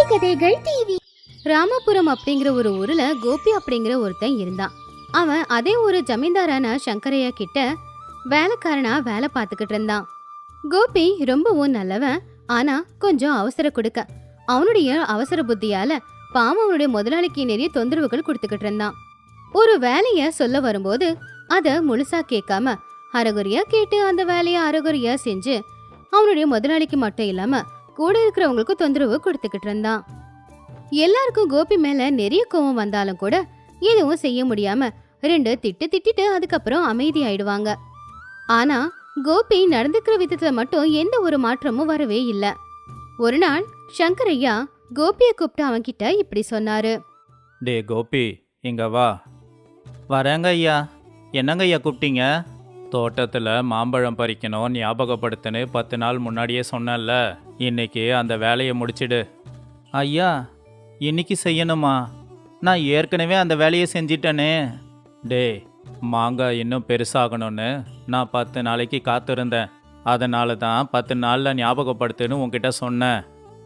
நீதி கதைகள் டிவி. ராமபுரம் அப்படிங்கிற ஒரு ஊர்ல கோபி அப்படிங்கிற ஒருத்தன் இருந்தான். அவன் அதே ஒரு ஜமீன்தாரான சங்கரையா கிட்ட வேலைக்காரனா வேலை பார்த்துக்கிட்டு இருந்தான். கோபி ரொம்பவும் நல்லவன் ஆனா கொஞ்சம் அவசர கொடுக்க. அவனுடைய அவசர புத்தியால பாவம் அவனுடைய முதலாளிக்கு நிறைய தொந்தரவுகள் கொடுத்துக்கிட்டு இருந்தான். ஒரு வேலைய சொல்ல வரும்போது அத முழுசா கேட்காம அறகுறையா கேட்டு அந்த வேலைய அறகுறையா செஞ்சு அவனுடைய முதலாளிக்கு மட்டும் இல்லாம கூட இருக்கிறவங்களுக்கும் தொந்தரவு கொடுத்துக்கிட்டு இருந்தான். எல்லாருக்கும் கோபி மேல நிறைய கோவம் வந்தாலும் கூட எதுவும் செய்ய முடியாம ரெண்டு திட்டு திட்டிட்டு அதுக்கப்புறம் அமைதி ஆயிடுவாங்க. ஆனா கோபி நடந்துக்கிற விதத்துல மட்டும் எந்த ஒரு மாற்றமும் வரவே இல்ல. ஒரு நாள் சங்கரையா கோபியை கூப்பிட்டு அவன்கிட்ட இப்படி சொன்னாரு. டே கோபி இங்க வா. வரேங்க ஐயா. என்னங்க ஐயா கூப்பிட்டீங்க? தோட்டத்தில் மாம்பழம் பறிக்கணும் ஞாபகப்படுத்துன்னு பத்து நாள் முன்னாடியே சொன்னேன்ல. இன்னைக்கு அந்த வேலையை முடிச்சிடு. ஐயா இன்னைக்கு செய்யணுமா? நான் ஏற்கனவே அந்த வேலையை செஞ்சிட்டனே. டே மாங்காய் இன்னும் பெருசாகணும்னு நான் பத்து நாளைக்கு காத்திருந்தேன். அதனால தான் பத்து நாளில் ஞாபகப்படுத்துன்னு உன்கிட்ட சொன்னேன்.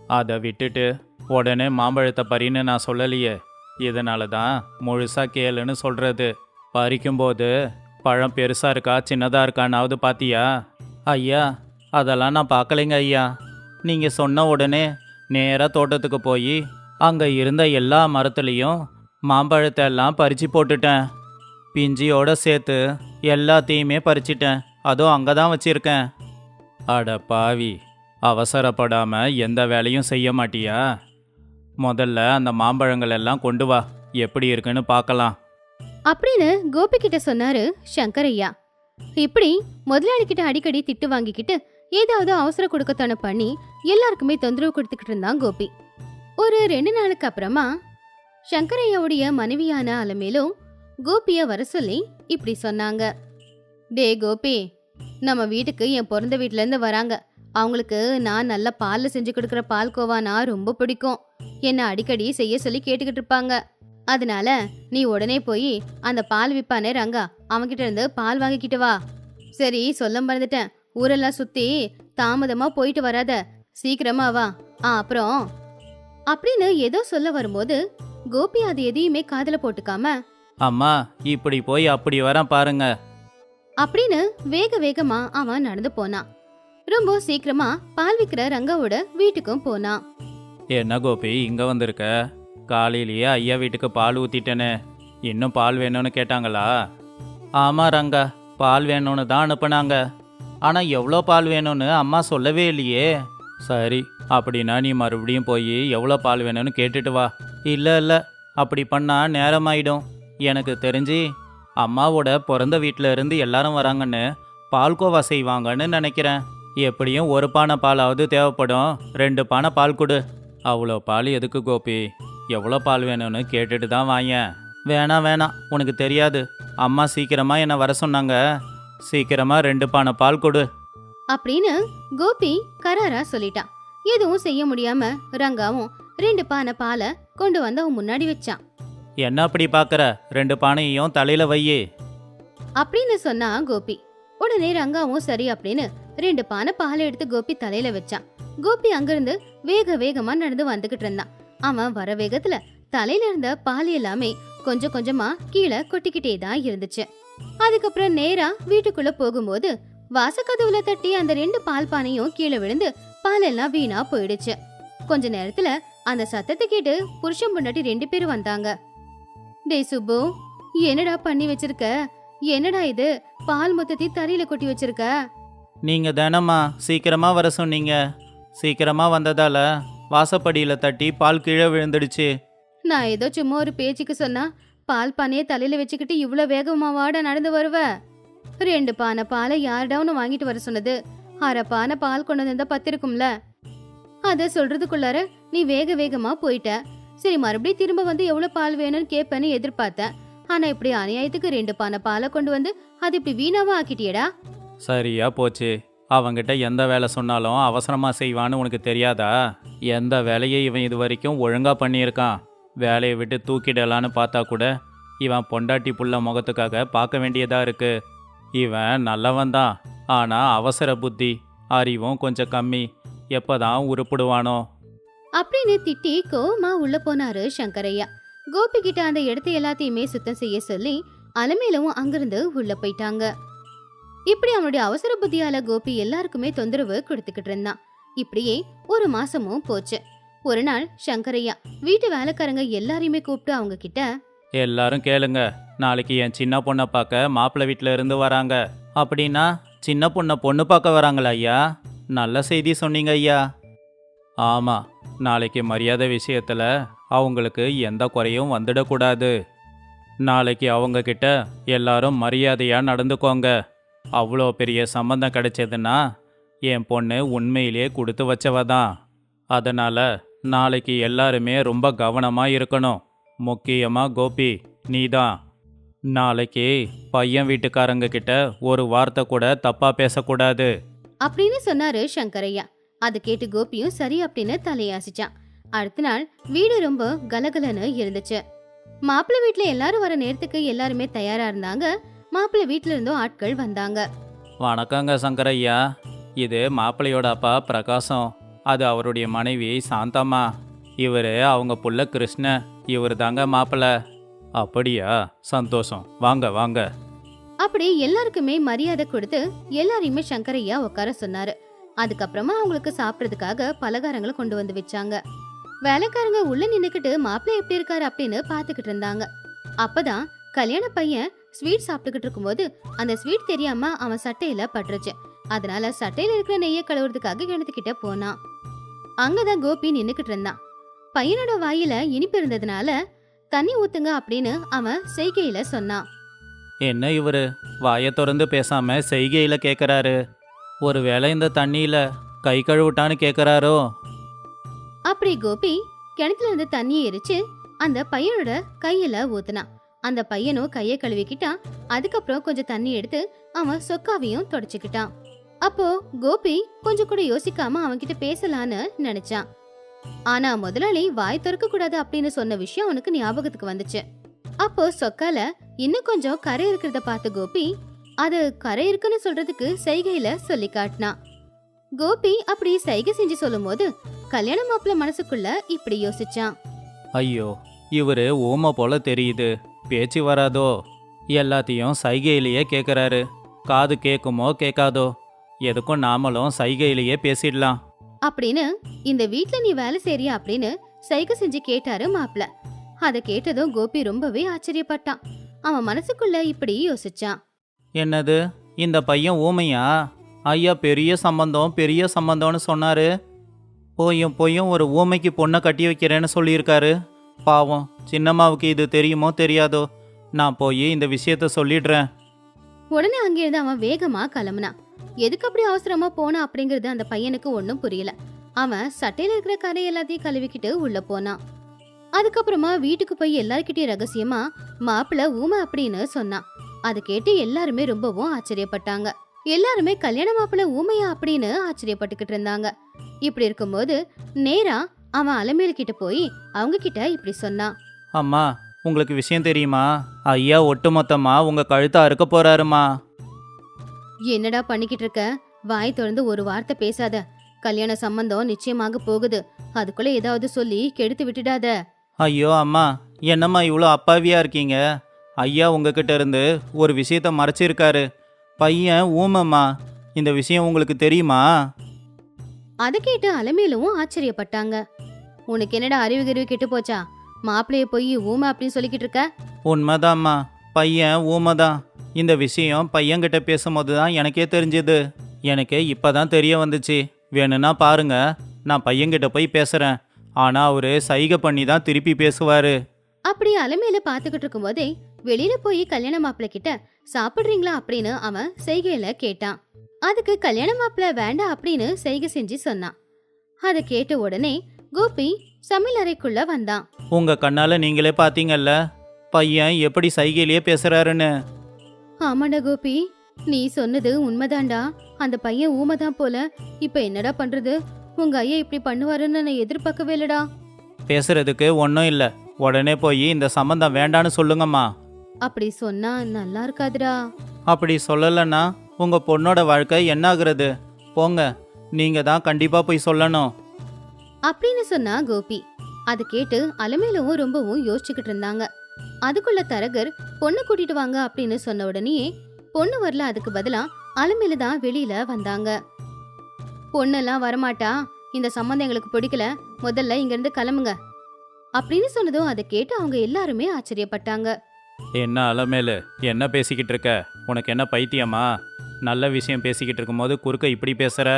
அதை விட்டுட்டு உடனே மாம்பழத்தை பறின்னு நான் சொல்லலையே. இதனால தான் முழுசாக கேளுன்னு சொல்கிறது பறிக்கும்போது பழம் பெருசாக இருக்கா சின்னதாக இருக்கானாவது பாத்தியா? ஐயா அதெல்லாம் நான் பார்க்கலைங்க ஐயா. நீங்கள் சொன்ன உடனே நேராக தோட்டத்துக்கு போய் அங்கே இருந்த எல்லா மரத்துலேயும் மாம்பழத்தை எல்லாம் பறித்து போட்டுட்டேன். பிஞ்சியோடு சேர்த்து எல்லாத்தையுமே பறிச்சிட்டேன். அதுவும் அங்கே தான் வச்சுருக்கேன். அட பாவி அவசரப்படாமல் எந்த வேலையும் செய்ய மாட்டியா? முதல்ல அந்த மாம்பழங்கள் எல்லாம் கொண்டு வா எப்படி இருக்குன்னு பார்க்கலாம் அப்படின்னு கோபி கிட்ட சொன்னாரு சங்கரையா இப்படி முதலாளி கிட்ட அடிக்கடி திட்டு வாங்கிக்கிட்டு ஏதாவது அவசர கொடுக்கத்தான பண்ணி எல்லாருக்குமே தொந்தரவு கொடுத்துக்கிட்டு இருந்தான் கோபி. ஒரு ரெண்டு நாளுக்கு அப்புறமா சங்கரையாவுடைய மனைவியான அலமேலும் கோபிய வர சொல்லி இப்படி சொன்னாங்க. டே கோபி நம்ம வீட்டுக்கு என் பிறந்த வீட்டிலேருந்து வராங்க. அவங்களுக்கு நான் நல்ல பாலில் செஞ்சு கொடுக்குற பால்கோவானா ரொம்ப பிடிக்கும். என்னை அடிக்கடி செய்ய சொல்லி கேட்டுக்கிட்டு இருப்பாங்க. அதனால நீ உடனே போய் அந்த பால் விற்பானே ரங்கா அவன்கிட்ட இருந்து பால் வாங்கிக்கிட்டு வா. சரி சொல்ல மறந்துட்டேன். ஊரெல்லாம் சுத்தி தாமதமா போயிட்டு வராத. சீக்கிரமா வா. ஆ அப்புறம்? அப்படின்னு ஏதோ சொல்ல வரும்போது கோபி அது எதையுமே காதுல போட்டுக்காம அம்மா இப்படி போய் அப்படி வரேன் பாருங்க. அப்படின்னு வேக வேகமா அவன் நடந்து போனான் ரொம்ப சீக்கிரமா பால் விக்கிற ரங்காவோட வீட்டுக்கும் போனான் என்ன கோபி இங்க வந்திருக்க? காலையிலேயே ஐயா வீட்டுக்கு பால் ஊத்திட்டேனே. இன்னும் பால் வேணும்னு கேட்டாங்களா? ஆமா ரங்கா பால் வேணும்னு தான் அனுப்புனாங்க. ஆனால் எவ்வளோ பால் வேணும்னு அம்மா சொல்லவே இல்லையே. சரி அப்படின்னா நீ மறுபடியும் போய் எவ்வளோ பால் வேணும்னு கேட்டுட்டு வா. இல்லை இல்லை அப்படி பண்ணால் நேரமாயிடும். எனக்கு தெரிஞ்சு அம்மாவோட பிறந்த வீட்டில் இருந்து எல்லாரும் வராங்கன்னு பால்கோவா செய்வாங்கன்னு நினைக்கிறேன். எப்படியும் ஒரு பானை பாலாவது தேவைப்படும். ரெண்டு பானை பால் கொடு. அவ்வளோ பால் எதுக்கு கோபி? எவ்வளோ பால் வேணும்னு கேட்டுட்டு தான் வாங்க வேணாம் வேணாம் உனக்கு தெரியாது. அம்மா சீக்கிரமாக என்னை வர சொன்னாங்க. சீக்கிரமா ரெண்டு பானை பால் கொடு. அப்படின்னு கோபி கராரா சொல்லிட்டான் எதுவும் செய்ய முடியாம ரங்காவும் ரெண்டு பானை பாலை கொண்டு வந்து அவன் முன்னாடி வச்சான். என்ன அப்படி பார்க்குற ரெண்டு பானையையும் தலையில் வையே. அப்படின்னு சொன்னா கோபி. உடனே ரங்காவும் சரி அப்படின்னு ரெண்டு பானை பாலை எடுத்து கோபி தலையில வச்சான். கோபி அங்கிருந்து வேக வேகமா நடந்து வந்துகிட்டு இருந்தான். அவன் வர வேகத்துல தலையில இருந்த பால் எல்லாமே கொஞ்சம் கொஞ்சமா கீழே கொட்டிக்கிட்டே தான் இருந்துச்சு. அதுக்கப்புறம் நேரா வீட்டுக்குள்ள போகும்போது வாசக்கதவுல தட்டி அந்த ரெண்டு பால் பானையும் கீழே விழுந்து பால் எல்லாம் வீணா போயிடுச்சு. கொஞ்ச நேரத்துல அந்த சத்தத்தை கேட்டு புருஷன் பொண்டாட்டி ரெண்டு பேரும் வந்தாங்க. டேய் சுப்பு என்னடா பண்ணி வச்சிருக்க? என்னடா இது? பால் மொத்தத்தையும் தரையில கொட்டி வச்சிருக்க? நீங்கள் தானம்மா சீக்கிரமா வர சொன்னீங்க. சீக்கிரமா வந்ததால வாசப்படியில் தட்டி பால் கீழே விழுந்துடுச்சு. நான் ஏதோ சும்மா ஒரு பேச்சுக்கு சொன்னா பால் பானையை தலையில வச்சுக்கிட்டு இவ்வளோ வேகமா வாட நடந்து வருவ? ரெண்டு பானை பாலை யாருடா உன்னை வாங்கிட்டு வர சொன்னது? அரை பானை பால் கொண்டு வந்தா பத்திருக்கும்ல. அத சொல்றதுக்குள்ளார நீ வேக வேகமா போயிட்ட. சரி மறுபடியும் திரும்ப வந்து எவ்வளவு பால் வேணும்னு கேட்பேன்னு எதிர்பார்த்தேன் ஆனா இப்படி அநியாயத்துக்கு ரெண்டு பானை பாலை கொண்டு வந்து அது இப்படி வீணாவா ஆக்கிட்டியடா? சரியா போச்சு. அவங்கிட்ட எந்த வேலை சொன்னாலும் அவசரமா செய்வான்னு உனக்கு தெரியாதா? எந்த வேலையை இவன் இது வரைக்கும் ஒழுங்கா பண்ணியிருக்கான்? வேலையை விட்டு தூக்கிடலான்னு பார்த்தா கூட இவன் பொண்டாட்டி புள்ள முகத்துக்காக பார்க்க வேண்டியதாக இருக்கு. இவன் நல்லவன் தான். அவசர புத்தி அறிவும் கொஞ்சம் கம்மி. எப்பதான் உருப்பிடுவானோ. அப்படின்னு திட்டி கோவமா உள்ள போனாரு சங்கரையா. கோபி கிட்ட அந்த இடத்த எல்லாத்தையுமே சுத்தம் செய்ய சொல்லி அலமேலவும் அங்கிருந்து உள்ள போயிட்டாங்க. இப்படி அவனுடைய அவசர புத்தியால கோபி எல்லாருக்குமே தொந்தரவு கொடுத்துக்கிட்டு இருந்தான். இப்படியே ஒரு மாசமும் போச்சு. ஒரு நாள் சங்கரையா வீட்டு வேலைக்காரங்க எல்லாரையுமே கூப்பிட்டு அவங்க கிட்ட எல்லாரும் கேளுங்க நாளைக்கு என் சின்ன பொண்ணை பார்க்க மாப்பிள்ளை வீட்டில் இருந்து வராங்க. அப்படின்னா சின்ன பொண்ணை பொண்ணு பார்க்க வராங்களா ஐயா? நல்ல செய்தி சொன்னீங்க ஐயா. ஆமாம் நாளைக்கு மரியாதை விஷயத்தில் அவங்களுக்கு எந்த குறையும் வந்துடக்கூடாது. நாளைக்கு அவங்க கிட்ட எல்லாரும் மரியாதையாக நடந்துக்கோங்க. அவ்வளோ பெரிய சம்மந்தம் கிடைச்சதுன்னா என் பொண்ணு உண்மையிலேயே கொடுத்து வச்சவ தான் அதனால் நாளைக்கு எல்லாருமே ரொம்ப கவனமாக இருக்கணும் முக்கியமாக கோபி நீதான் நாளைக்கு பையன் வீட்டுக்காரங்க கிட்ட ஒரு வார்த்தை கூட தப்பா பேசக்கூடாது. அப்படின்னு சொன்னாரு சங்கரையா. அது கேட்டு கோபியும் சரி அப்படின்னு தலையாசிச்சான். அடுத்த நாள் வீடு ரொம்ப கலகலன்னு இருந்துச்சு. மாப்பிள்ளை வீட்ல எல்லாரும் வர நேரத்துக்கு எல்லாருமே தயாரா இருந்தாங்க. மாப்பிள்ளை வீட்ல இருந்தும் ஆட்கள் வந்தாங்க. வணக்கங்க சங்கரையா. இது மாப்பிள்ளையோட அப்பா பிரகாசம். அது அவருடைய மனைவி சாந்தம்மா. இவர் அவங்க புள்ள கிருஷ்ண இவர் தாங்க மாப்பிள்ள. அப்படியா? சந்தோஷம். வாங்க வாங்க. அப்படி எல்லாருக்குமே மரியாதை கொடுத்து எல்லாரையுமே சங்கரையா உட்கார சொன்னாரு. அதுக்கப்புறமா அவங்களுக்கு சாப்பிட்றதுக்காக பலகாரங்களை கொண்டு வந்து வச்சாங்க. வேலைக்காரங்க உள்ள நின்னுக்கிட்டு மாப்பிள்ளை எப்படி இருக்காரு? அப்படின்னு பாத்துக்கிட்டு இருந்தாங்க. அப்பதான் கல்யாண பையன் ஸ்வீட் சாப்பிட்டுக்கிட்டு இருக்கும்போது அந்த ஸ்வீட் தெரியாம அவன் சட்டையில பட்டுருச்சு. அதனால சட்டையில இருக்கிற நெய்ய கழுவுறதுக்காக கிணத்துக்கிட்ட போனான். அங்கதான் கோபி நின்னுக்கிட்டு இருந்தான். பையனோட வாயில இனிப்பு இருந்ததுனால தண்ணி ஊத்துங்க அப்படின்னு அவன் செய்கையில சொன்னான். என்ன இவர்? வாயை திறந்து பேசாம செய்கையில கேட்குறாரு ஒருவேளை இந்த தண்ணியில கை கழுவிட்டான்னு கேட்குறாரோ அப்படி கோபி கிணத்துல இருந்து தண்ணியை எரிச்சு அந்த பையனோட கையில ஊத்துனான். அந்த பையனும் கைய கழுவிக்கிட்டான். அதுக்கப்புறம் கொஞ்சம் தண்ணி எடுத்து அவன் சொக்காவையும் தொடச்சுக்கிட்டான். அப்போ கோபி கொஞ்சம் கூட யோசிக்காம அவன்கிட்ட பேசலான்னு நினைச்சான் ஆனா முதலாளி வாய் திறக்க கூடாது அப்படின்னு சொன்ன விஷயம் அவனுக்கு ஞாபகத்துக்கு வந்துச்சு. அப்போ சொக்கால இன்னும் கொஞ்சம் கரை இருக்கிறத பார்த்து கோபி அது கரை இருக்குன்னு சொல்றதுக்கு செய்கையில சொல்லி காட்டினான் கோபி அப்படி சைகை செஞ்சு சொல்லும் போது கல்யாண மாப்பிள்ள மனசுக்குள்ள இப்படி யோசிச்சான் ஐயோ இவரு ஓம போல தெரியுது. பேச்சு வராதோ? எல்லாத்தையும் சைகையிலேயே கேட்குறாரு காது கேட்குமோ கேட்காதோ எதுக்கும் நாமளும் சைகையிலேயே பேசிடலாம். அப்படின்னு இந்த வீட்ல நீ வேலை செய்றியா அப்படின்னு சைகை செஞ்சு கேட்டாரு மாப்பிள்ள அத கேட்டதும் கோபி ரொம்பவே ஆச்சரியப்பட்டான். அவன் மனசுக்குள்ள இப்படி யோசிச்சான். என்னது? இந்த பையன் ஊமையா? ஐயா பெரிய சம்பந்தம் பெரிய சம்பந்தம்னு சொன்னாரு. போயும் போயும் ஒரு ஊமைக்கு பொண்ணை கட்டி வைக்கிறேன்னு சொல்லியிருக்காரு. பாவம் சின்னம்மாவுக்கு இது தெரியுமோ தெரியாதோ? நான் போய் இந்த விஷயத்த சொல்லிடுறேன். உடனே அங்கிருந்து அவன் வேகமா கிளம்புனான். எதுக்கு அப்படி அவசரமா போனா அப்படிங்கறது அந்த பையனுக்கு ஒன்றும் புரியல. அவன் சட்டையில இருக்கிற கரை எல்லாத்தையும் கழுவிக்கிட்டு உள்ள போனான். அதுக்கப்புறமா வீட்டுக்கு போய் எல்லார்கிட்டயும் ரகசியமா மாப்பிள்ள ஊமை அப்படின்னு சொன்னான். அதை கேட்டு எல்லாருமே ரொம்பவும் ஆச்சரியப்பட்டாங்க. எல்லாருமே கல்யாண மாப்பிள்ள ஊமையா அப்படின்னு ஆச்சரியப்பட்டுக்கிட்டு இருந்தாங்க. இப்படி இருக்கும்போது நேரா அவன் அலமேலு கிட்ட போய் அவங்க கிட்ட இப்படி சொன்னான். அம்மா உங்களுக்கு விஷயம் தெரியுமா? ஐயா ஒட்டுமொத்தமா உங்க கழுத்தா இருக்க போறாருமா? என்னடா பண்ணிக்கிட்டு இருக்க? வாய் திறந்து ஒரு வார்த்தை பேசாத. கல்யாண சம்பந்தம் நிச்சயமாக போகுது. அதுக்குள்ள ஏதாவது சொல்லி கெடுத்து விட்டுடாத. ஐயோ அம்மா. என்னம்மா இவ்வளோ அப்பாவியா இருக்கீங்க? ஐயா உங்ககிட்ட இருந்து ஒரு விஷயத்த மறைச்சிருக்காரு. பையன் ஊமம்மா. இந்த விஷயம் உங்களுக்கு தெரியுமா? அதை கேட்டு அலமேலும் ஆச்சரியப்பட்டாங்க. உனக்கு என்னடா அறிவு கருவி கெட்டு போச்சா? மாப்பிளைய போய் ஊமை அப்படின்னு சொல்லிக்கிட்டு இருக்க? உண்மைதாம்மா. பையன் ஊமைதான். இந்த விஷயம் பையன்கிட்ட பேசும்போது தான் எனக்கே தெரிஞ்சது. எனக்கு இப்பதான் தெரிய வந்துச்சு. வேணும்னா பாருங்க நான் பையன்கிட்ட போய் பேசுறேன். ஆனா அவரு சைகை பண்ணி தான் திருப்பி பேசுவாரு. அப்படி அலமேல பாத்துக்கிட்டு இருக்கும்போதே வெளியில போய் கல்யாண மாப்பிள்ளை கிட்ட சாப்பிடுறீங்களா? அப்படின்னு அவன் செய்கையில கேட்டான். அதுக்கு கல்யாண மாப்பிள்ளை வேண்டாம் அப்படின்னு செய்கை செஞ்சு சொன்னான். அதை கேட்ட உடனே கோபி சமையல் அறைக்குள்ள வந்தான். உங்க கண்ணால நீங்களே பாத்தீங்கல்ல பையன் எப்படி சைகையிலேயே பேசுறாருன்னு. ஆமாண்டா கோபி. நீ சொன்னது உண்மைதான்டா. அந்த பையன் ஊமைதான் போல. இப்ப என்னடா பண்றது? உங்க ஐயா இப்படி பண்ணுவாருன்னு நான் எதிர்பார்க்கவே இல்லடா. பேசுறதுக்கு ஒன்றும் இல்லை. உடனே போய் இந்த சம்மந்தம் வேண்டான்னு சொல்லுங்கம்மா. அப்படி சொன்னா நல்லா இருக்காதுடா. அப்படி சொல்லலைன்னா உங்க பொண்ணோட வாழ்க்கை என்ன ஆகுறது போங்க. நீங்க தான் கண்டிப்பா போய் சொல்லணும். அப்படின்னு சொன்னா கோபி. அது கேட்டு அலமேலவும் ரொம்பவும் யோசிச்சுக்கிட்டு இருந்தாங்க. அதுக்குள்ள தரகர் பொண்ணு கூட்டிட்டு வாங்க அப்படின்னு சொன்ன உடனேயே பொண்ணு வரல அதுக்கு பதிலா அலமேலு தான் வெளியில வந்தாங்க. பொண்ணெல்லாம் வரமாட்டா இந்த சம்மந்தம் எங்களுக்கு பிடிக்கல முதல்ல இங்க இருந்து கிளம்புங்க. அப்படின்னு சொன்னதும் அதை கேட்டு அவங்க எல்லாருமே ஆச்சரியப்பட்டாங்க. என்ன அலமேலு என்ன பேசிக்கிட்டு இருக்க? உனக்கு என்ன பைத்தியமா? நல்ல விஷயம் பேசிக்கிட்டு இருக்கும்போது குறுக்க இப்படி பேசுற?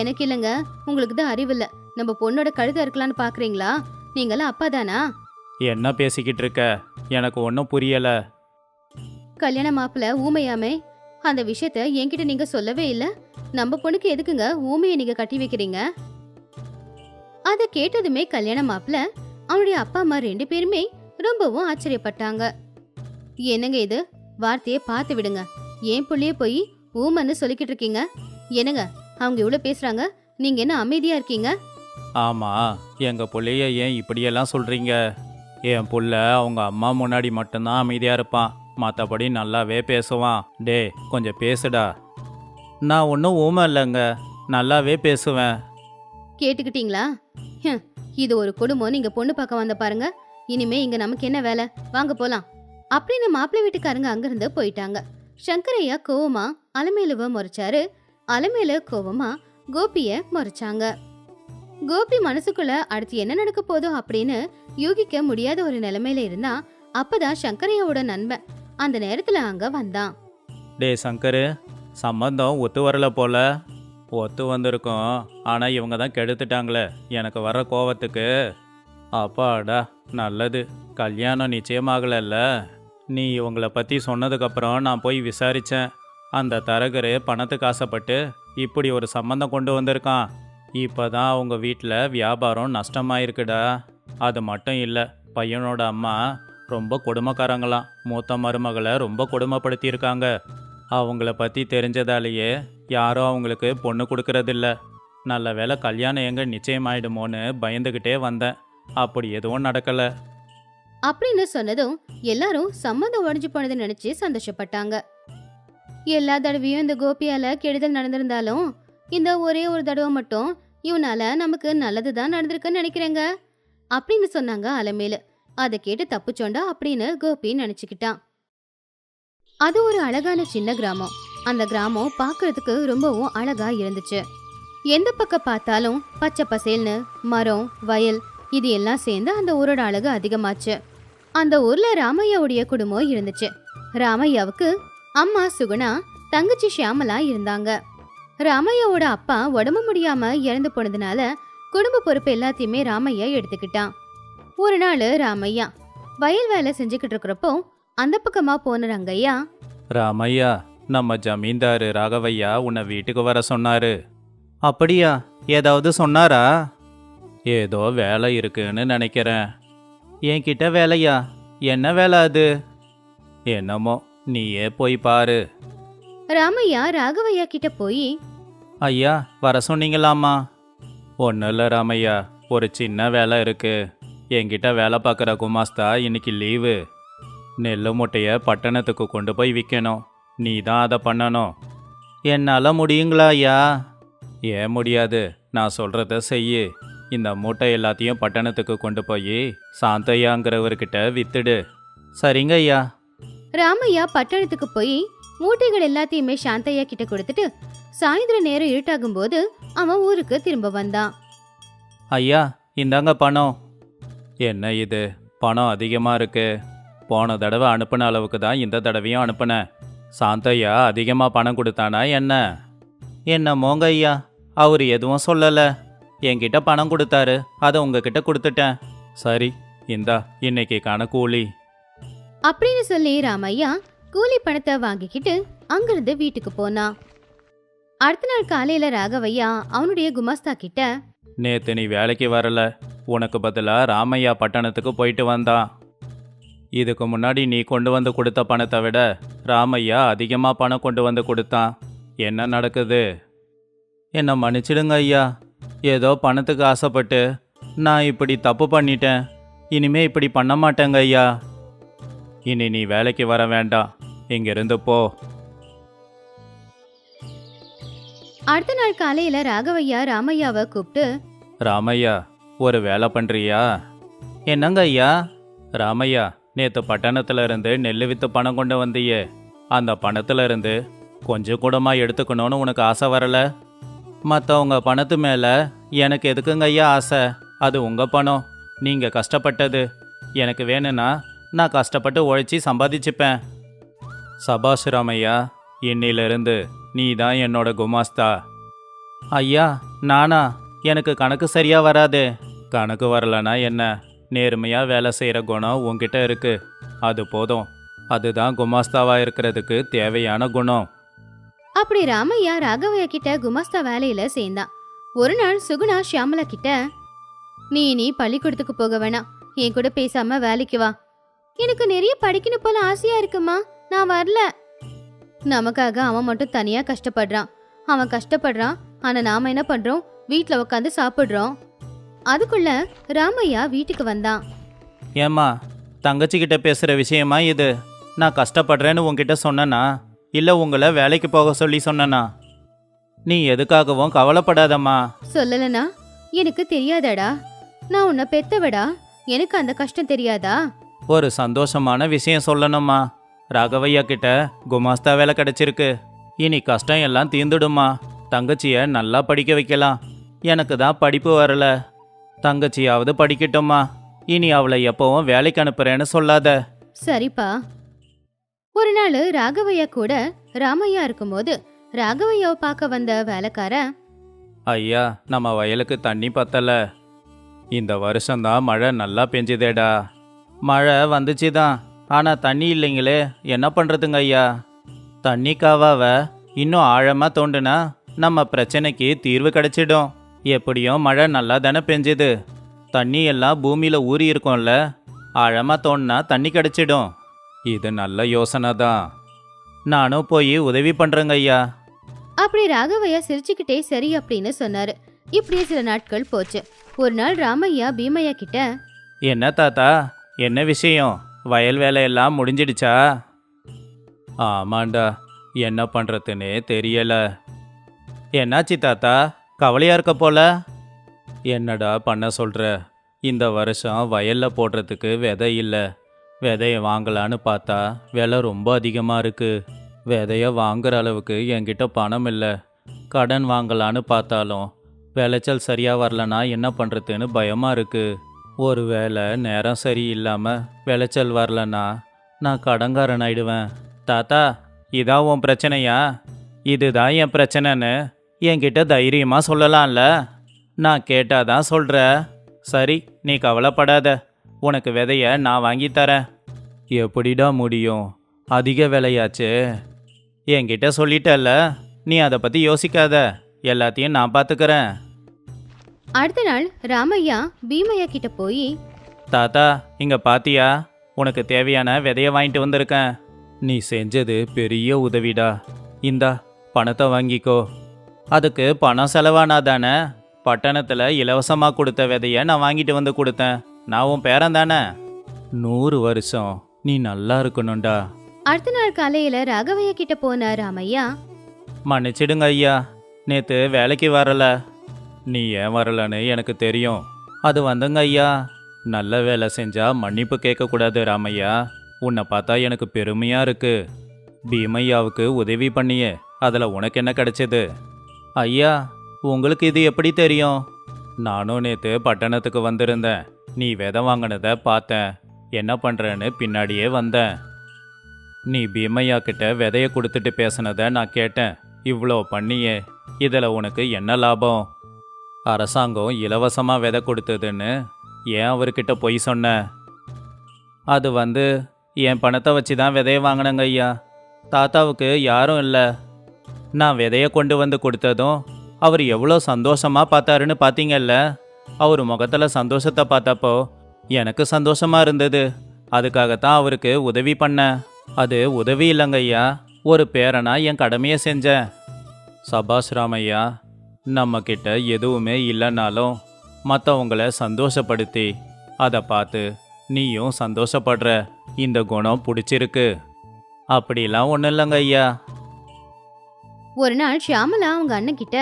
எனக்கு இல்லைங்க உங்களுக்கு தான் அறிவில்ல நம்ம பொண்ணோட கழுத இருக்கலாம்னு பாக்குறீங்களா? நீங்களாம் அப்பா தானா? என்ன பேசிக்கிட்டு இருக்க எனக்கு ஒன்றும் புரியல. கல்யாண மாப்பிள்ள ஊமையாமே அந்த விஷயத்த என்கிட்ட நீங்க சொல்லவே இல்ல. நம்ம பொண்ணுக்கு எதுக்குங்க ஊமையை நீங்க கட்டி வைக்கிறீங்க? அத கேட்டதுமே கல்யாண மாப்பிள்ள அவனுடைய அப்பா அம்மா ரெண்டு பேருமே ரொம்பவும் ஆச்சரியப்பட்டாங்க. என்னங்க இது? வார்த்தையை பார்த்து விடுங்க. ஏன் புள்ளைய போய் ஊமன்னு சொல்லிக்கிட்டு இருக்கீங்க என்னங்க அவங்க இவ்வளவு பேசுறாங்க? நீங்க என்ன அமைதியா இருக்கீங்க? ஆமா எங்க புள்ளைய ஏன் இப்படியெல்லாம் சொல்றீங்க? என் புள்ள அவங்க அம்மா முன்னாடி மட்டும்தான் அமைதியாக இருப்பான் மற்றபடி நல்லாவே பேசுவான் டே கொஞ்சம் பேசுடா. நான் ஒன்றும் ஊமை இல்லைங்க. நல்லாவே பேசுவேன். கேட்டுக்கிட்டீங்களா? இது ஒரு குடும்பம் நீங்க பொண்ணு பார்க்க வந்த பாருங்க. இனிமே இங்க நமக்கு என்ன வேலை? வாங்க போலாம். அப்படின்னு மாப்பிள்ளை வீட்டுக்காரங்க அங்கிருந்து போயிட்டாங்க. சங்கரையா கோவமா அலமேலுவ முறைச்சாரு. அலமேலு கோவமா கோபிய முறைச்சாங்க. கோபி மனசுக்குள்ள அடுத்து என்ன நடக்க போதோ அப்படின்னு யூகிக்க முடியாத ஒரு நிலைமையில இருந்தா அப்பதான் சங்கரையோட நண்பன் அந்த நேரத்துல அங்க வந்தான். டே சங்கரு சம்பந்தம் ஒத்து வரல போல. ஒத்து வந்திருக்கும் ஆனால் இவங்க தான் கெடுத்துட்டாங்களே. எனக்கு வர கோவத்துக்கு. அப்பாடா நல்லது. கல்யாணம் நிச்சயமாகலைல்ல. நீ இவங்கள பற்றி சொன்னதுக்கப்புறம் நான் போய் விசாரித்தேன் அந்த தரகரு பணத்துக்கு ஆசைப்பட்டு இப்படி ஒரு சம்மந்தம் கொண்டு வந்திருக்கான். இப்போ தான் அவங்க வீட்டில் வியாபாரம் நஷ்டமாயிருக்குடா. அது மட்டும் இல்லை பையனோட அம்மா ரொம்ப கொடுமைக்காரங்களாம். மூத்த மருமகளை ரொம்ப கொடுமைப்படுத்தியிருக்காங்க. அவங்கள பற்றி தெரிஞ்சதாலேயே யாரும் அவங்களுக்கு பொண்ணு கொடுக்கறதில்ல. நல்ல வேளை கல்யாணம் எங்கே நிச்சயமாயிடுமோன்னு பயந்துக்கிட்டே வந்தேன். அப்படி எதுவும் நடக்கலை. அப்படின்னு சொன்னதும் எல்லாரும் சம்மந்தம் உடஞ்சு போனதை நினைச்சு சந்தோஷப்பட்டாங்க. எல்லா தடவையும் இந்த கோபியால கெடுதல் நடந்திருந்தாலும் இந்த ஒரே ஒரு தடவை மட்டும் இவனால நமக்கு நல்லது தான் நடந்திருக்குன்னு நினைக்கிறேங்க அப்படின்னு சொன்னாங்க அலமேலு. அதை கேட்டு தப்புச்சோண்டா அப்படின்னு கோபி நினைச்சுக்கிட்டான். அது ஒரு அழகான சின்ன கிராமம். அந்த கிராமம் பார்க்கறதுக்கு ரொம்பவும் அழகா இருந்துச்சு. எந்த பக்கம் பார்த்தாலும் பச்சை பசேல்னு மரம் வயல் இது எல்லாம் சேர்ந்து அந்த ஊரோட அழகு அதிகமாச்சு. அந்த ஊர்ல ராமையாவுடைய குடும்பம் இருந்துச்சு. ராமையாவுக்கு அம்மா சுகுணா தங்கச்சி ஷியாமலா இருந்தாங்க. ராமையாவோட அப்பா உடம்பு முடியாம இறந்து போனதுனால குடும்ப பொறுப்பு எல்லாத்தையுமே ராமையா எடுத்துக்கிட்டான். ஒரு நாள் ராமையா வயல் வேலை செஞ்சுக்கிட்டு இருக்கிறப்போ அந்த பக்கமா போன ரங்கையா ராமையா நம்ம ஜமீன்தாரு ராகவையா உன்னை வீட்டுக்கு வர சொன்னாரு. அப்படியா? ஏதாவது சொன்னாரா? ஏதோ வேலை இருக்குன்னு நினைக்கிறேன். என்கிட்ட வேலையா? என்ன வேலை அது? என்னமோ நீயே போய் பாரு. ராமையா ராகவையா கிட்ட போய் ஐயா வர சொன்னீங்களாம்மா. ஒன்றும் இல்லை ராமையா ஒரு சின்ன வேலை இருக்கு. என்கிட்ட வேலை பார்க்குற குமாஸ்தா இன்னைக்கு லீவு. நெல்லு மூட்டையை பட்டணத்துக்கு கொண்டு போய் விற்கணும் நீ தான் அதை பண்ணணும். என்னால் முடியுங்களா ஐயா? ஏன் முடியாது? நான் சொல்கிறத செய்யு. இந்த மூட்டை எல்லாத்தையும் பட்டணத்துக்கு கொண்டு போய் சாந்தையாங்கிறவர்கிட்ட வித்துடு. சரிங்க ஐயா. ராமையா பட்டணத்துக்கு போய் மூட்டைகள் எல்லாத்தையுமே சாந்தையா கிட்ட கொடுத்துட்டு சாயந்தர நேரம் இருட்டாகும் போது அவன் ஊருக்கு திரும்ப வந்தான். ஐயா இந்தாங்க பணம். என்ன இது? பணம் அதிகமாக இருக்கு. போன தடவை அனுப்பின அளவுக்கு தான் இந்த தடவையும் அனுப்புனேன் சாந்தையா அதிகமாக பணம் கொடுத்தானா என்ன? என்னமோங்க ஐயா அவர் எதுவும் சொல்லலை. என்கிட்ட பணம் கொடுத்தாரு அதை உங்ககிட்ட கொடுத்துட்டேன். சரி இந்தா இன்னைக்கு கூலி அப்படின்னு சொல்லி ராமையா கூலி பணத்தை வாங்கிக்கிட்டு அங்கிருந்து வீட்டுக்கு போனான். அடுத்த நாள் காலையில ராகவையா அவனுடைய குமாஸ்தா கிட்ட நேத்து நீ வேலைக்கு வரல. உனக்கு பதிலாக ராமையா பட்டணத்துக்கு போயிட்டு வந்தான். இதுக்கு முன்னாடி நீ கொண்டு வந்து கொடுத்த பணத்தை விட ராமையா அதிகமாக பணம் கொண்டு வந்து கொடுத்தான். என்ன நடக்குது? என்னை மன்னிச்சிடுங்க ஐயா. ஏதோ பணத்துக்கு ஆசைப்பட்டு நான் இப்படி தப்பு பண்ணிட்டேன். இனிமே இப்படி பண்ண மாட்டேங்க ஐயா. இனி நீ வேலைக்கு வர வேண்டாம். இங்கிருந்து போ. அடுத்த நாள் காலையில ராகவையா ராமையாவை கூப்பிட்டு ராமையா ஒரு வேலை பண்ணுறியா என்னங்க ஐயா? ராமையா நேற்று பட்டணத்துல இருந்து நெல் வித்து பணம் கொண்டு வந்தியே. அந்த பணத்துல இருந்து கொஞ்சம் கூடமா எடுத்துக்கணும்னு உனக்கு ஆசை வரல? மற்றவங்க பணத்து மேலே எனக்கு எதுக்குங்க ஐயா ஆசை? அது உங்கள் பணம். நீங்கள் கஷ்டப்பட்டது. எனக்கு வேணும்னா நான் கஷ்டப்பட்டு உழைச்சி சம்பாதிச்சுப்பேன். சபாஷ் ராமையா இன்னிலிருந்து நீ தான் என்னோட குமாஸ்தா. ஐயா நானா? எனக்கு கணக்கு சரியா வராது. கணக்கு வரலனா என்ன? நேர்மையா வேலை செய்கிற குணம் உன்கிட்ட இருக்கு. அது போதும். அதுதான் குமாஸ்தாவா இருக்கிறதுக்கு தேவையான குணம். அப்படி ராமையா ராகவையா கிட்ட குமாஸ்தா வேலையில சேர்ந்தான் ஒரு நாள் சுகுணா ஷியாமலா கிட்ட நீ நீ பள்ளிக்கூடத்துக்கு போக வேணாம். என் கூட பேசாம வேலைக்கு வா. எனக்கு நிறைய படிக்கணும் போல ஆசையா இருக்குமா. நான் வரல. நமக்காக அவன் மட்டும் தனியா கஷ்டப்படுறான். அவன் கஷ்டப்படுறான். ஆனா நாம என்ன பண்றோம்? வீட்ல உட்காந்து சாப்பிடுறோம். அதுக்குள்ள ராமையா வீட்டுக்கு வந்தான். ஏம்மா தங்கச்சிக்கிட்ட பேசுகிற விஷயமா இது? நான் கஷ்டப்படுறேன்னு உன்கிட்ட சொன்னனா? இல்லை உங்களை வேலைக்கு போக சொல்லி சொன்னனா? நீ எதுக்காகவும் கவலைப்படாதம்மா. சொல்லலனா? எனக்கு தெரியாதாடா. நான் உன்னை பெத்தவடா? எனக்கு அந்த கஷ்டம் தெரியாதா? ஒரு சந்தோஷமான விஷயம் சொல்லணும்மா. ராகவையா கிட்ட குமாஸ்தா வேலை கிடைச்சிருக்கு. இனி கஷ்டம் எல்லாம் தீர்ந்துடுமா தங்கச்சிய நல்லா படிக்க வைக்கலாம். எனக்கு தான் படிப்பு வரல. தங்கச்சியாவது படிக்கட்டும்மா. இனி அவளை எப்பவும் வேலைக்கு அனுப்புறேன்னு சொல்லாத. சரிப்பா. ஒரு நாள் ராகவையா கூட ராமையா இருக்கும்போது ராகவையாவை பார்க்க வந்த வேலைக்காரன் ஐயா நம்ம வயலுக்கு தண்ணி பத்தல. இந்த வருஷம்தான் மழை நல்லா பெஞ்சுதேடா. மழை வந்துச்சு தான் ஆனால் தண்ணி இல்லைங்களே என்ன பண்ணுறதுங்க ஐயா? தண்ணி காவாவ இன்னும் ஆழமாக தோண்டுனா நம்ம பிரச்சனைக்கு தீர்வு கிடைச்சிடும். எப்படியும் மழை நல்லா தானே பெஞ்சுது. தண்ணி எல்லாம் பூமியில் ஊறி இருக்கும்ல ஆழமாக தோண்டினா தண்ணி கிடைச்சிடும். இது நல்ல யோசனை தான். நானும் போய் உதவி பண்ணுறேங்க ஐயா. அப்படி ராகவையா சிரிச்சுக்கிட்டே சரி அப்படின்னு சொன்னாரு. இப்படியே சில நாட்கள் போச்சு. ஒரு நாள் ராமையா பீமையா கிட்ட என்ன தாத்தா என்ன விஷயம்? வயல் வேலையெல்லாம் முடிஞ்சிடுச்சா? ஆமாண்டா. என்ன பண்ணுறதுன்னே தெரியல. என்னாச்சு தாத்தா? கவலையாக இருக்க போல? என்னடா பண்ண சொல்கிற இந்த வருஷம் வயலில் போடுறதுக்கு விதை இல்லை. விதையை வாங்கலான்னு பார்த்தா விலை ரொம்ப அதிகமாக இருக்குது விதையை வாங்குற அளவுக்கு என்கிட்ட பணம் இல்லை. கடன் வாங்கலான்னு பார்த்தாலும் விளைச்சல் சரியாக வரலனா என்ன பண்ணுறதுன்னு பயமாக இருக்குது ஒரு வேளை நேரம் சரியில்லாமல் விளைச்சல் வரலன்னா நான் கடங்காரன் ஆயிடுவேன் தாத்தா இதான் உன் பிரச்சனையா? இதுதான் என் பிரச்சனைன்னு என்கிட்ட தைரியமாக சொல்லலாம்ல. நான் கேட்டால் தான் சொல்கிற சரி நீ கவலைப்படாத. உனக்கு விதைய நான் வாங்கித்தரேன் எப்படிடா முடியும்? அதிக விலையாச்சு. என்கிட்ட சொல்லிட்டல்ல. நீ அதை பற்றி யோசிக்காத. எல்லாத்தையும் நான் பார்த்துக்கிறேன் அடுத்த நாள் ராமையா பீமையா கிட்ட போய் தாத்தா இங்க பாத்தியா? உனக்கு தேவையான விதைய வாங்கிட்டு வந்திருக்கேன். நீ செஞ்சது பெரிய உதவிடா. இந்தா பணத்தை வாங்கிக்கோ. அதுக்கு பணம் செலவானா தானே பட்டணத்தில் இலவசமாக கொடுத்த விதைய நான் வாங்கிட்டு வந்து கொடுத்தேன். நான் உன் பேரன் தானே? நூறு வருஷம் நீ நல்லா இருக்கணும்டா. அடுத்த நாள் காலையில ராகவையா கிட்ட போன ராமையா. மன்னிச்சிடுங்க ஐயா. நேற்று வேலைக்கு வரல. நீ ஏன் வரலன்னு எனக்கு தெரியும். அது வந்துங்க ஐயா. நல்ல வேலை செஞ்சா மன்னிப்பு கேட்கக்கூடாது ராமையா. உன்னை பார்த்தா எனக்கு பெருமையா இருக்கு. பீமையாவுக்கு உதவி பண்ணியே. அதில் உனக்கு என்ன கிடைச்சது? ஐயா உங்களுக்கு இது எப்படி தெரியும்? நானும் நேற்று பட்டணத்துக்கு வந்திருந்தேன். நீ விதை வாங்கினதை பார்த்தேன். என்ன பண்ணுறேன்னு பின்னாடியே வந்தேன். நீ பீமையா கிட்ட விதையை கொடுத்துட்டு பேசினதை நான் கேட்டேன். இவ்வளோ பண்ணியே. இதில் உனக்கு என்ன லாபம்? அரசாங்கம் இலவசமாக விதை கொடுத்ததுன்னு ஏன் அவர்கிட்ட பொய் சொன்ன? அது வந்து என் பணத்தை வச்சு தான் விதைய வாங்கினேங்க ஐயா. தாத்தாவுக்கு யாரும் இல்லை. நான் விதைய கொண்டு வந்து கொடுத்ததும் அவர் எவ்வளோ சந்தோஷமாக பார்த்தாருன்னு பார்த்தீங்கல்ல? அவர் முகத்தில் சந்தோஷத்தை பார்த்தப்போ எனக்கு சந்தோஷமா இருந்தது. அதுக்காகத்தான் அவருக்கு உதவி பண்ணேன் அது உதவி இல்லைங்க ஐயா. ஒரு பேரனா என் கடமையை செஞ்சேன். சபாஷ் ராமையா நம்ம கிட்ட எதுவுமே இல்லைனாலும் மற்றவங்கள சந்தோஷப்படுத்தி அதை பார்த்து நீயும் சந்தோஷப்படுற இந்த குணம் பிடிச்சிருக்கு. அப்படிலாம் ஒன்றும் இல்லைங்க ஐயா. ஒரு நாள் ஷியாமலா அவங்க அண்ணன் கிட்ட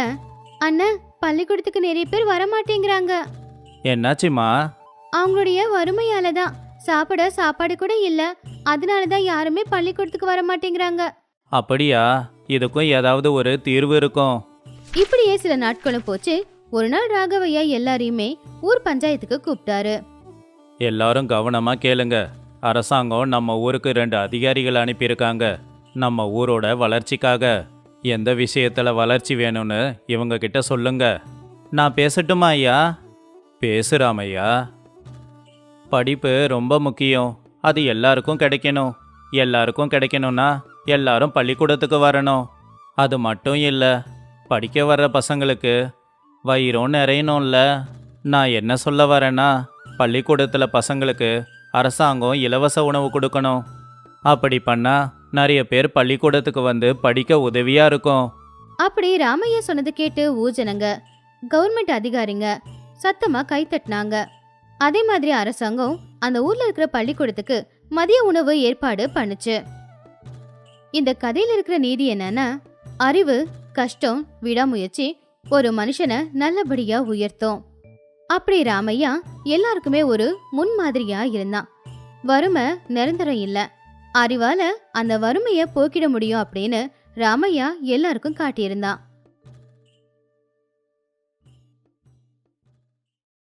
அண்ணன் பள்ளிக்கூடத்துக்கு நிறைய பேர் வர மாட்டேங்கிறாங்க என்னாச்சுமா? அவங்களுடைய வறுமையால தான் சாப்பிட சாப்பாடு கூட இல்ல. அதனால தான் யாருமே பள்ளிக்கூடத்துக்கு வர மாட்டேங்கிறாங்க அப்படியா? இதுக்கும் ஏதாவது ஒரு தீர்வு இருக்கும். இப்படியே சில நாட்களும் போச்சு. ஒரு நாள் ராகவையா எல்லாரையுமே ஊர் பஞ்சாயத்துக்கு கூப்பிட்டாரு. எல்லாரும் கவனமா கேளுங்க. அரசாங்கம் நம்ம ஊருக்கு ரெண்டு அதிகாரிகள் அனுப்பியிருக்காங்க. நம்ம ஊரோட வளர்ச்சிக்காக. எந்த விஷயத்துல வளர்ச்சி வேணும்னு இவங்க கிட்ட சொல்லுங்க. நான் பேசட்டுமா ஐயா? பேசுறாமையா படிப்பு ரொம்ப முக்கியம். அது எல்லாருக்கும் கிடைக்கணும். எல்லாருக்கும் கிடைக்கணும்னா எல்லாரும் பள்ளிக்கூடத்துக்கு வரணும். அது மட்டும் இல்லை படிக்க வர்ற பசங்களுக்கு வயிறும் நிறையணும்ல. நான் என்ன சொல்ல வரேன்னா பள்ளிக்கூடத்தில் பசங்களுக்கு அரசாங்கம் இலவச உணவு கொடுக்கணும். அப்படி பண்ணா நிறைய பேர் பள்ளிக்கூடத்துக்கு வந்து படிக்க உதவியா இருக்கும். அப்படி ராமையா சொன்னது கேட்டு ஊஜனங்க கவர்மெண்ட் அதிகாரிங்க சத்தமா கை தட்டினாங்க. அதே மாதிரி அரசாங்கம் அந்த ஊர்ல இருக்கிற பள்ளிக்கூடத்துக்கு மதிய உணவு ஏற்பாடு பண்ணுச்சு. இந்த கதையில இருக்கிற நீதி என்னன்னா அறிவு கஷ்டம் விடாமுயற்சி ஒரு மனுஷனை நல்லபடியா உயர்த்தும். அப்படி ராமையா எல்லாருக்குமே ஒரு முன்மாதிரியா இருந்தான். வறுமை நிரந்தரம் இல்ல. அறிவால அந்த வறுமைய போக்கிட முடியும் அப்படின்னு ராமையா எல்லாருக்கும் காட்டியிருந்தான்.